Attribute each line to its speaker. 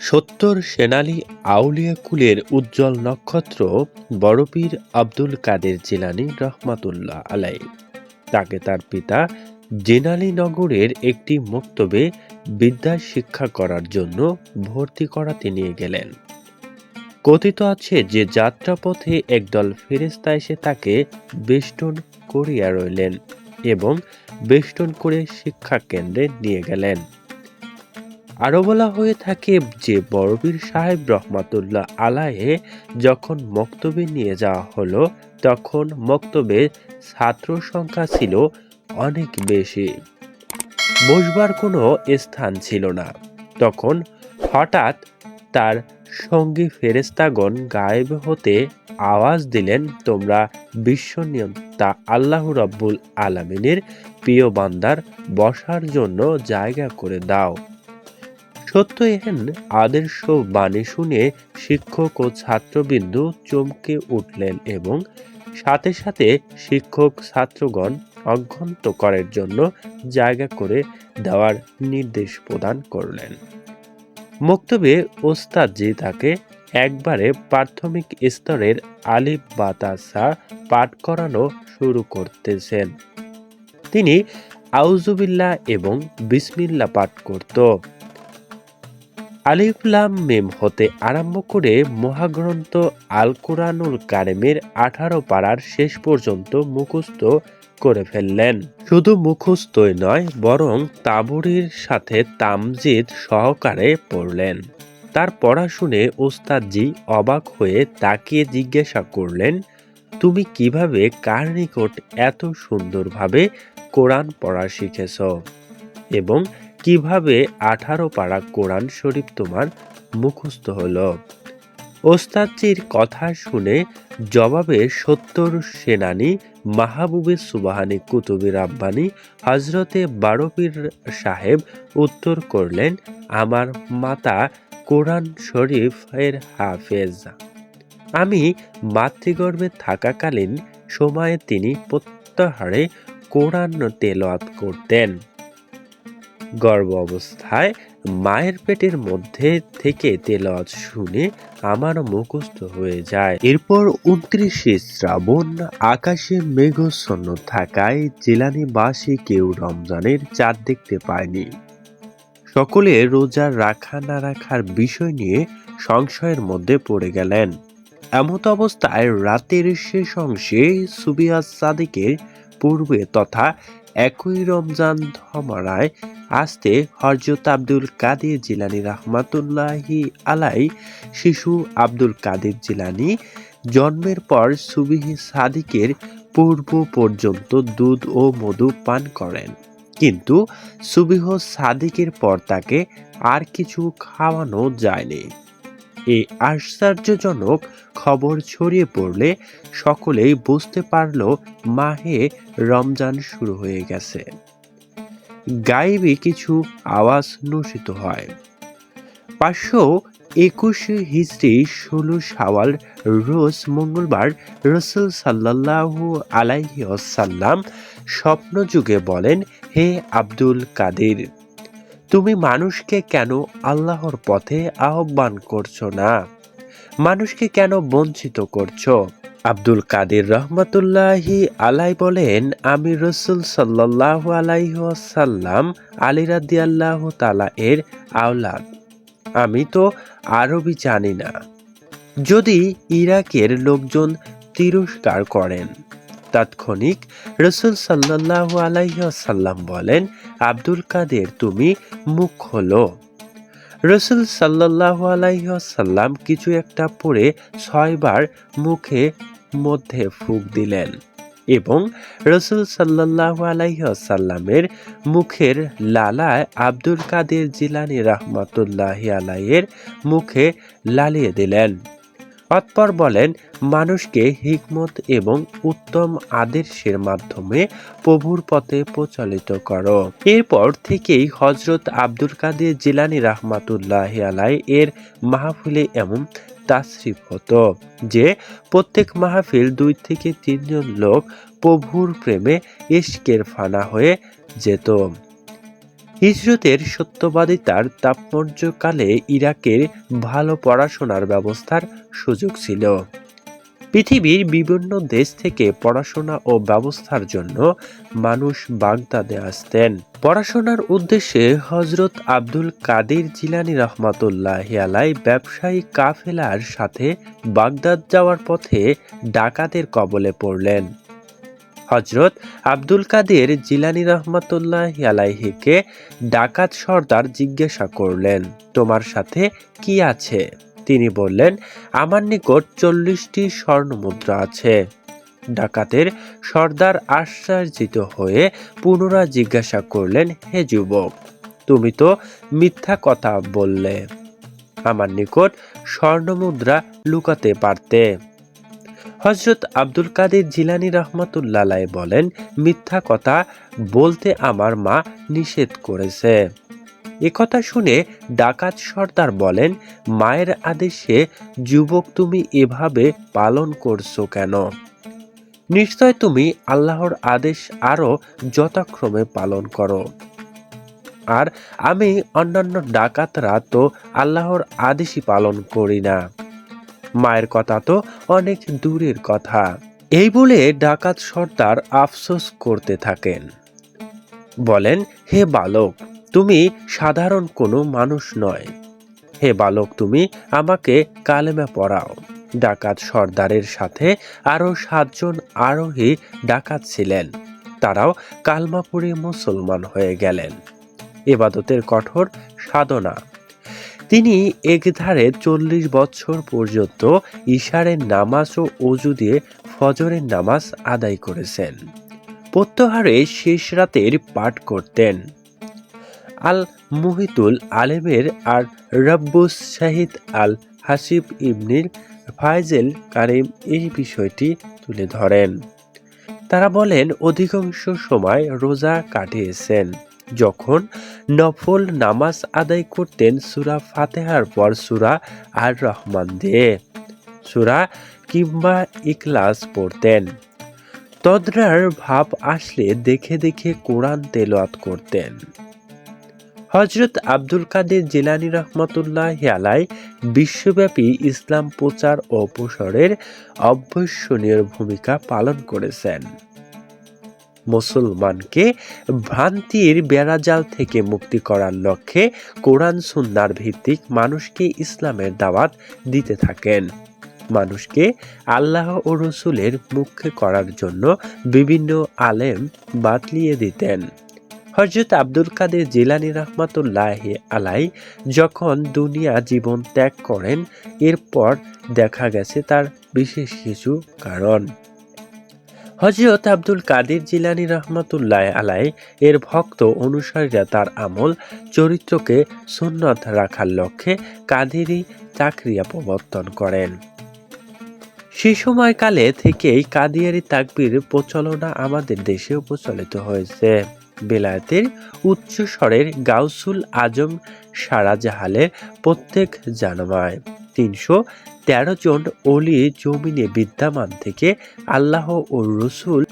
Speaker 1: সত্তর সেনালি আউলিয়া কুলের উজ্জ্বল নক্ষত্র বড়পীর আব্দুল কাদের জিলানি রহমাতুল্লাহ আলাই তাকে তার পিতা জেনালি নগরের একটি মক্তবে বিদ্যা শিক্ষা করার জন্য ভর্তি করাতে নিয়ে গেলেন। কথিত আছে যে যাত্রাপথে একদল ফেরেস্তা এসে তাকে বেষ্টন করিয়া রইলেন এবং বেষ্টন করে শিক্ষা কেন্দ্রে নিয়ে গেলেন। আরও বলা হয়ে থাকে যে বড়বীর সাহেব রহমাতুল্লাহ আলাহে যখন মক্তবে নিয়ে যাওয়া হলো, তখন মক্তবে ছাত্র সংখ্যা ছিল অনেক বেশি। বসবার কোনো স্থান ছিল না। তখন হঠাৎ তার সঙ্গী ফেরেস্তাগণ গায়েব হতে আওয়াজ দিলেন, তোমরা বিশ্বনিয়ন্তা আল্লাহ রব্বুল আলমিনের প্রিয় বান্দার বসার জন্য জায়গা করে দাও। সত্য এহেন আদর্শ বাণী শুনে শিক্ষক ও ছাত্রবিন্দু চমকে উঠলেন এবং সাথে সাথে শিক্ষক ছাত্রগণ অভ্যন্তকরের জন্য জায়গা করে দেওয়ার নির্দেশ প্রদান করলেন। মক্তবে ওস্তাদজি তাকে একবারে প্রাথমিক স্তরের আলিফ বাতাসা পাঠ করানো শুরু করতেছেন। তিনি আউজুবিল্লাহ এবং বিসমিল্লা পাঠ করত। আলিফলাম মেম হতে আরম্ভ করে মহাগ্রন্থ আল কোরআনুল কারেমের আঠারো পাড়ার শেষ পর্যন্ত মুখস্থ করে ফেললেন। শুধু মুখস্থই নয়, বরং তাবুরির সাথে তামজিদ সহকারে পড়লেন। তার পড়া শুনে ওস্তাদজি অবাক হয়ে তাকিয়ে জিজ্ঞাসা করলেন, তুমি কীভাবে কার নিকট এত সুন্দরভাবে কোরআন পড়া শিখেছ? এবং কীভাবে আঠারো পাড়া কোরআন শরীফ তোমার মুখস্থ হলো? ওস্তাদজির কথা শুনে জবাবে সত্তর সেনানি মাহবুবে সুবাহানি কুতুবি রাব্বানি হজরতে বারোপীর সাহেব উত্তর করলেন, আমার মাতা কোরআন শরীফ এর হাফেজ। আমি মাতৃগর্ভে থাকাকালীন সময়ে তিনি প্রত্যাহারে কোরআন তেলাওয়াত করতেন। গর্ভ অবস্থায় মায়ের পেটের মধ্যে থেকে তেলাওয়াত শুনে আমার মুখস্থ হয়ে যায়। এরপর উনত্রিশে শ্রাবণ আকাশে মেঘচ্ছন্ন থাকায় জেলানিবাসী কেউ রমজানের চাঁদ দেখতে পায়নি। সকলে রোজা রাখা না রাখার বিষয় নিয়ে সংশয়ের মধ্যে পড়ে গেলেন। এমত অবস্থায় রাতের শেষ অংশে সুবিয়াস সাদিকের পূর্বে তথা একই রমজান ধমরায় আসতে হরজত আব্দুল কাদের জিলানি রহমাতুল্লাহি আলাই, শিশু আব্দুল কাদের জিলানি, জন্মের পর সুবিহি সাদিকের পূর্ব পর্যন্ত দুধ ও মধু পান করেন। কিন্তু সুবিহ সাদিকের পর তাকে আর কিছু খাওয়ানো যায়নি। এই আশ্চর্যজনক খবর ছড়িয়ে পড়লে সকলেই বুঝতে পারল মাহে রমজান শুরু হয়ে গেছে। গাইবে কিছু আওয়াজ নূষিত হয়। পাঁচশো একুশে হিজড়ি ষোলো সাওয়াল রোজ মঙ্গলবার রসুল সাল্লাহু আলাইহি আসাল্লাম স্বপ্নযুগে বলেন, হে আব্দুল কাদের তুমি মানুষকে কেন আল্লাহর পথে আহ্বান করছ না? মানুষকে কেন বঞ্চিত করছ? আব্দুল কাদের রহমতুল্লাহি আলাই বলেন, আমি রসুল সাল্লাহ আলাইসাল্লাম আলী রাদি আল্লাহ তালা এর আওলাদ। আমি তো আরবি জানি না। যদি ইরাকের লোকজন তিরস্কার করেন তাৎক্ষণিক রসুল সাল্লাহ আলাইসাল্লাম বলেন, আব্দুল কাদের, তুমি মুখ হলো রসুল সাল্লাহ আলাইসাল্লাম কিছু একটা পরে ছয়বার মুখে মধ্যে ফুক দিলেন এবং রসুল সাল্লাহ আলাইসাল্লামের মুখের লালায় আব্দুল কাদের জিলানি রহমতুল্লাহ আলাইয়ের মুখে লালিয়ে দিলেন। অতপর বলেন, মানুষকে হিকমত এবং উত্তম আদর্শের মাধ্যমে প্রভুর পথে প্রচলিত করো। এরপর থেকেই হজরত আব্দুল কাদের জিলানি রহমাতুল্লাহ আলাই এর মাহফিলে এমন তাসরিফ হতো যে, প্রত্যেক মাহফিল দুই থেকে তিনজন লোক প্রভুর প্রেমে ইস্কের ফানা হয়ে যেত। হিজরতের সত্যবাদিতার তাৎপর্যকালে ইরাকের ভালো পড়াশোনার ব্যবস্থার সুযোগ ছিল। পৃথিবীর বিভিন্ন দেশ থেকে পড়াশোনা ও ব্যবস্থার জন্য মানুষ বাগদাদে আসতেন। পড়াশোনার উদ্দেশ্যে হজরত আব্দুল কাদের জিলানি রহমাতুল্লাহ আলাই ব্যবসায়ী কাফেলার সাথে বাগদাদ যাওয়ার পথে ডাকাতের কবলে পড়লেন। হজরত আব্দুল কাদের জিলানি রহমাতুল্লাহ আলাইহিকে ডাকাত সর্দার জিজ্ঞাসা করলেন, তোমার সাথে কি আছে? তিনি বললেন, আমার নিকট চল্লিশটি স্বর্ণ মুদ্রা আছে। ডাকাতের সর্দার আশ্চর্যিত হয়ে পুনরায় জিজ্ঞাসা করলেন, হে যুবক, তুমি তো মিথ্যা কথা বললে। আমার নিকট স্বর্ণ মুদ্রা লুকাতে পারতে। হজরত আব্দুল কাদের জিলানি রহমতুল্লাহ বলেন, মিথ্যা কথা বলতে আমার মা নিষেধ করেছে। একথা শুনে ডাকাত সর্দার বলেন, মায়ের আদেশে যুবক তুমি এভাবে পালন করছ কেন? নিশ্চয় তুমি আল্লাহর আদেশ আরও যথাক্রমে পালন করো। আর আমি অন্যান্য ডাকাতরা তো আল্লাহর আদেশই পালন করি না। মায়ের কথা তো অনেক দূরের কথা। এই বলে ডাকাত সর্দার আফসোস করতে থাকেন। বলেন, হে বালক, তুমি সাধারণ কোনো মানুষ নয়। হে বালক, তুমি আমাকে কালেমা পড়াও। ডাকাত সর্দারের সাথে আরও সাতজন আরোহী ডাকাত ছিলেন। তারাও কালমাপুরে মুসলমান হয়ে গেলেন। এবাদতের কঠোর সাধনা তিনি একধারে চল্লিশ বছর পর্যন্ত ইশারের নামাজ ও অজু দিয়ে ফজরের নামাজ আদায় করেছেন। প্রত্যহারে শেষ রাতের পাঠ করতেন। আল মুহিতুল আলেমের আর রব্বুস শাহিদ আল হাসিব ইবনির ফাইজেল কারিম এই বিষয়টি তুলে ধরেন। তারা বলেন, অধিকাংশ সময় রোজা কাটিয়েছেন। যখন নফল নামাজ আদায় করতেন সুরা ফাতেহার পর সুরা আর রহমান দিয়ে সুরা কিংবা ইকলাস পড়তেন। তদ্রার ভাব আসলে দেখে দেখে কোরআন তেলোয়াত করতেন। হজরত আব্দুল কাদের জেলানি রহমতুল্লাহ আলাই বিশ্বব্যাপী ইসলাম প্রচার ও প্রসারের অবশ্যনীয় ভূমিকা পালন করেছেন। মুসলমানকে ভ্রান্তির বেড়াজাল থেকে মুক্তি করার লক্ষ্যে কোরআন সুন্নার ভিত্তিক মানুষকে ইসলামের দাওয়াত দিতে থাকেন। মানুষকে আল্লাহ ও রসুলের মুখ্য করার জন্য বিভিন্ন আলেম বাতলিয়ে দিতেন। হজরত আব্দুল কাদের জিলানি রহমাতুল্লাহ আলাই যখন দুনিয়া জীবন ত্যাগ করেন, এরপর দেখা গেছে তার বিশেষ কিছু কারণ। হজরত আব্দুল কাদের জিলানি রহমতুল্লাহ আলাই এর ভক্ত অনুসারীরা তার আমল চরিত্রকে সুন্নত রাখার লক্ষ্যে কাদেরই চাকরিয়া প্রবর্তন করেন। সে সময়কালে থেকেই কাদিয়ারি তাকবির প্রচলনা আমাদের দেশেও প্রচলিত হয়েছে। বেলায়েতের উচ্চ স্বরের গাউসুল আজম সারাজাহালের প্রত্যেক জানামায় তিনশো তেরো জন অলি জমিনে বিদ্যমান থেকে আল্লাহ ও রসুল